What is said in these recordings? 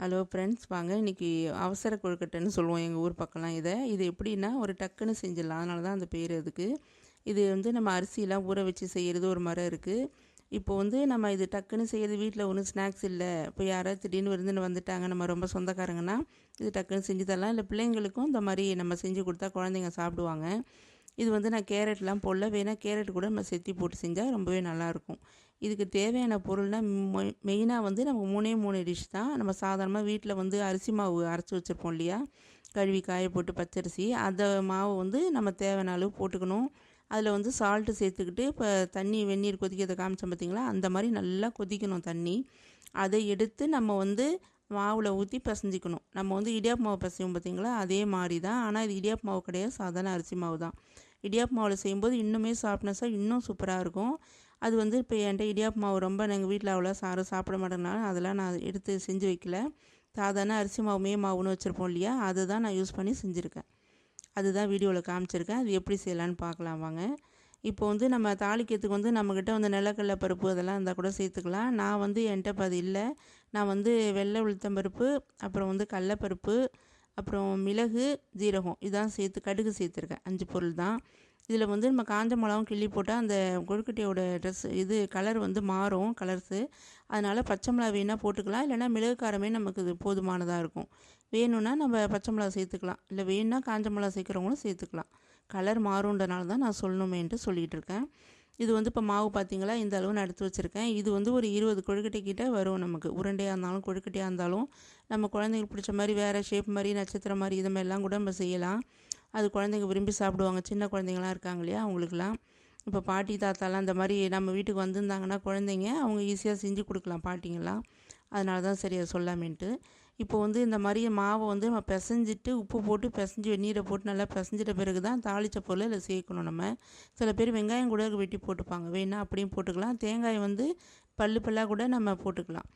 Hello friends வாங்க இன்றைக்கி அவசர கொழுக்கட்டைன்னு சொல்லுவோம் எங்கள் ஊர் பக்கம்லாம் இதை. இது எப்படின்னா ஒரு டக்குன்னு செஞ்சிடலாம். அதனால தான் அந்த பேர் அதுக்கு. இது வந்து நம்ம அரிசியெலாம் ஊற வச்சு செய்கிறது ஒரு மரம் இருக்குது இப்போ வந்து நம்ம இது டக்குன்னு செய்கிறது வீட்டில் ஒன்றும் ஸ்நாக்ஸ் இல்லை. இப்போ யாராவது திடீர்னு விருந்துன்னு வந்துட்டாங்க நம்ம ரொம்ப சொந்தக்காரங்கன்னா இது டக்குன்னு செஞ்சு தரலாம். இல்லை பிள்ளைங்களுக்கும் இந்த மாதிரி நம்ம செஞ்சு கொடுத்தா குழந்தைங்க சாப்பிடுவாங்க. இது வந்து நான் கேரட்லாம் போடல. வேணால் கேரட் கூட நம்ம செத்தி போட்டு செஞ்சால் ரொம்பவே நல்லாயிருக்கும். இதுக்கு தேவையான பொருள்னால் மெயினாக வந்து நமக்கு மூணே மூணு டிஷ் தான். நம்ம சாதாரணமாக வீட்டில் வந்து அரிசி மாவு அரைச்சி வச்சுருப்போம் இல்லையா? கழுவி காய போட்டு பச்சரிசி. அந்த மாவு வந்து நம்ம தேவையான அளவு போட்டுக்கணும். அதில் வந்து சால்ட்டு சேர்த்துக்கிட்டு இப்போ தண்ணி வெந்நீர் கொதிக்கிறத காமிச்சோம் பார்த்திங்களா அந்த மாதிரி நல்லா கொதிக்கணும் தண்ணி. அதை எடுத்து நம்ம வந்து மாவில் ஊற்றி பிசைஞ்சிக்கணும். நம்ம வந்து இடியாப்பு மாவு பிசையும் பார்த்திங்களா அதே மாதிரி தான் ஆனால் இது இடியாப்பு மாவு கிடையாது. சாதாரண அரிசி மாவு தான் இடியாப்பு மாவில் செய்யும்போது இன்னுமே சாஃப்ட்னஸாக இன்னும் சூப்பராக இருக்கும். அது வந்து இப்போ என்கிட்ட இடியாப்பு மாவு ரொம்ப எங்கள் வீட்டில் அவ்வளோ சாரும் சாப்பிட மாட்டேனால அதெல்லாம் நான் எடுத்து செஞ்சு வைக்கல. சாதாரண அரிசி மாவுமே மாவுன்னு வச்சுருப்போம் இல்லையா? அதுதான் நான் யூஸ் பண்ணி செஞ்சுருக்கேன். அதுதான் வீடியோவில் காமிச்சிருக்கேன். அது எப்படி செய்யலான்னு பார்க்கலாம் வாங்க. இப்போ வந்து நம்ம தாளிக்கிறதுக்கு வந்து நம்மக்கிட்ட வந்து நிலக்கடலை பருப்பு அதெல்லாம் இருந்தால் கூட சேர்த்துக்கலாம். நான் வந்து என்கிட்ட இப்போ அது இல்லை. நான் வந்து வெள்ளை உளுத்தம்பருப்பு அப்புறம் வந்து கடலப்பருப்பு அப்புறம் மிளகு ஜீரகம். இதான் சேர்த்து கடுகு சேர்த்துருக்கேன். அஞ்சு பொருள் தான். இதில் வந்து நம்ம காஞ்ச மிளகாவும் கிள்ளி போட்டால் அந்த கொழுக்கட்டையோட ட்ரெஸ் இது கலர் வந்து மாறும் கலர்ஸு அதனால் பச்சை மிளகா வேணால் போட்டுக்கலாம். இல்லைனா மிளகு காரமே நமக்கு இது போதுமானதாக இருக்கும். வேணும்னா நம்ம பச்சை மிளகா சேர்த்துக்கலாம். இல்லை வேணும்னா காஞ்ச மிளகா சேர்க்குறவங்களும் சேர்த்துக்கலாம். கலர் மாறுன்றனால தான் நான் சொல்லணுமேன்ட்டு சொல்லிகிட்டு இருக்கேன். இது வந்து இப்போ மாவு பார்த்தீங்களா இந்த அளவு நான் எடுத்து வச்சுருக்கேன். இது வந்து ஒரு இருபது கொழுக்கட்டை கிட்டே வரும் நமக்கு. உருண்டையாக இருந்தாலும் கொழுக்கட்டையாக இருந்தாலும். நம்ம குழந்தைங்களுக்கு பிடிச்ச மாதிரி வேறு ஷேப் மாதிரி நட்சத்திரம் மாதிரி இது மாதிரிலாம் கூட நம்ம செய்யலாம். அது குழந்தைங்க விரும்பி சாப்பிடுவாங்க. சின்ன குழந்தைங்களாம் இருக்காங்க இல்லையா அவங்களுக்குலாம் இப்போ பாட்டி தாத்தாலாம் இந்த மாதிரி நம்ம வீட்டுக்கு வந்திருந்தாங்கன்னா குழந்தைங்க அவங்க ஈஸியாக செஞ்சு கொடுக்கலாம் பாட்டிங்கெல்லாம். அதனால தான் சரி அதை சொல்லாமேன்ட்டு. இப்போ வந்து இந்த மாதிரி மாவை வந்து நம்ம பிசைஞ்சிட்டு உப்பு போட்டு பிசைஞ்சு வெந்நீரை போட்டு நல்லா பிசைஞ்சிட்ட பிறகு தான் தாளித்த பொருள் இதில் சேர்க்கணும் நம்ம. சில பேர் வெங்காயம் கூட வெட்டி போட்டுப்பாங்க. வேணால் அப்படியும் போட்டுக்கலாம். தேங்காய் வந்து பல்லு பல்லாக கூட நம்ம போட்டுக்கலாம்.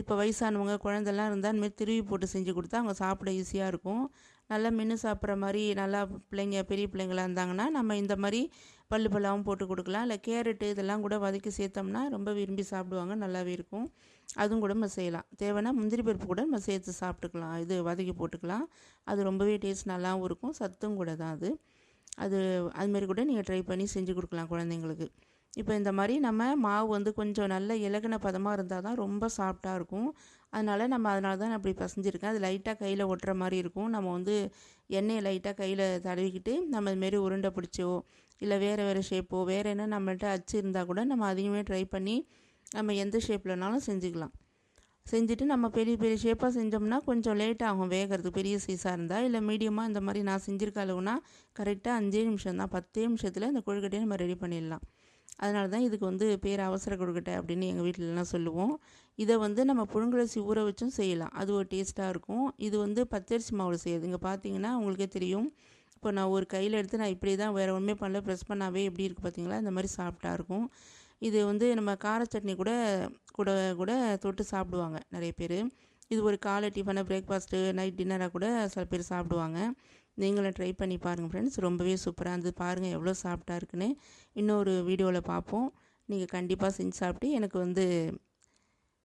இப்போ வயசானவங்க குழந்தெல்லாம் இருந்தால் இந்தமாதிரி திருவி போட்டு செஞ்சு கொடுத்தா அவங்க சாப்பிட ஈஸியாக இருக்கும். நல்லா மென்று சாப்பிட்ற மாதிரி நல்லா பிள்ளைங்க பெரிய பிள்ளைங்களாக இருந்தாங்கன்னா நம்ம இந்த மாதிரி பல்லு பல்லாவும் போட்டு கொடுக்கலாம். இல்லை கேரட்டு இதெல்லாம் கூட வதக்கி சேர்த்தோம்னா ரொம்ப விரும்பி சாப்பிடுவாங்க நல்லாவே இருக்கும். அதுவும் கூட நம்ம செய்யலாம். தேவைன்னா முந்திரி பருப்பு கூட நம்ம சேர்த்து சாப்பிட்டுக்கலாம். இது வதக்கி போட்டுக்கலாம். அது ரொம்பவே டேஸ்ட் நல்லாவும் இருக்கும். சத்தும் கூட தான் அது. அது அதுமாரி கூட நீங்கள் ட்ரை பண்ணி செஞ்சு கொடுக்கலாம் குழந்தைங்களுக்கு. இப்போ இந்த மாதிரி நம்ம மாவு வந்து கொஞ்சம் நல்ல இலகுன பதமாக இருந்தால் தான் ரொம்ப சாஃப்டாக இருக்கும். அதனால் நம்ம அதனால தான் அப்படி பசஞ்சிருக்கேன். அது லைட்டாக கையில் ஒட்டுற மாதிரி இருக்கும். நம்ம வந்து எண்ணெயை லைட்டாக கையில் தடவிக்கிட்டு நம்ம இதுமாரி உருண்டை பிடிச்சோ இல்லை வேறு வேறு ஷேப்போ வேறு என்ன நம்மள்கிட்ட அச்சு இருந்தால் கூட நம்ம அதையுமே ட்ரை பண்ணி நம்ம எந்த ஷேப்லனாலும் செஞ்சுக்கலாம். செஞ்சுட்டு நம்ம பெரிய பெரிய ஷேப்பாக செஞ்சோம்னா கொஞ்சம் லேட் ஆகும் வேகிறது. பெரிய சைஸாக இருந்தால் இல்லை மீடியமாக இந்த மாதிரி நான் செஞ்சுருக்க அளவுனா கரெக்டாக அஞ்சே நிமிஷம் தான் பத்தே நிமிஷத்தில் இந்த கொழுக்கட்டையை நம்ம ரெடி பண்ணிடலாம். அதனால தான் இதுக்கு வந்து பேர் அவசர கொடுக்கட்டை அப்படின்னு எங்கள் வீட்டிலலாம் சொல்லுவோம். இதை வந்து நம்ம புழுங்கலரிசி ஊற வச்சும் செய்யலாம். அது ஒரு டேஸ்ட்டாக இருக்கும். இது வந்து பச்சரிசி மாவில் செய்யுது. இங்கே பார்த்தீங்கன்னா உங்களுக்கே தெரியும். இப்போ நான் ஒரு கையில் எடுத்து நான் இப்படி தான் வேறு ஒன்றுமே பண்ணல. ப்ரெஸ் பண்ணாவே எப்படி இருக்குது பார்த்தீங்களா இந்த மாதிரி சாப்பிட்டா இருக்கும். இது வந்து நம்ம கார சட்னி கூட கூட கூட தொட்டு சாப்பிடுவாங்க நிறைய பேர். இது ஒரு காலை டிஃபனாக பிரேக்ஃபாஸ்ட்டு நைட் டின்னராக கூட சில பேர் சாப்பிடுவாங்க. நீங்களும் ட்ரை பண்ணி பாருங்கள் ஃப்ரெண்ட்ஸ் ரொம்பவே சூப்பராக இருந்தது. பாருங்கள் எவ்வளோ சாப்பிட்டா இருக்குன்னு. இன்னொரு வீடியோவில் பார்ப்போம் நீங்கள் கண்டிப்பாக செஞ்சு சாப்பிட்டு எனக்கு வந்து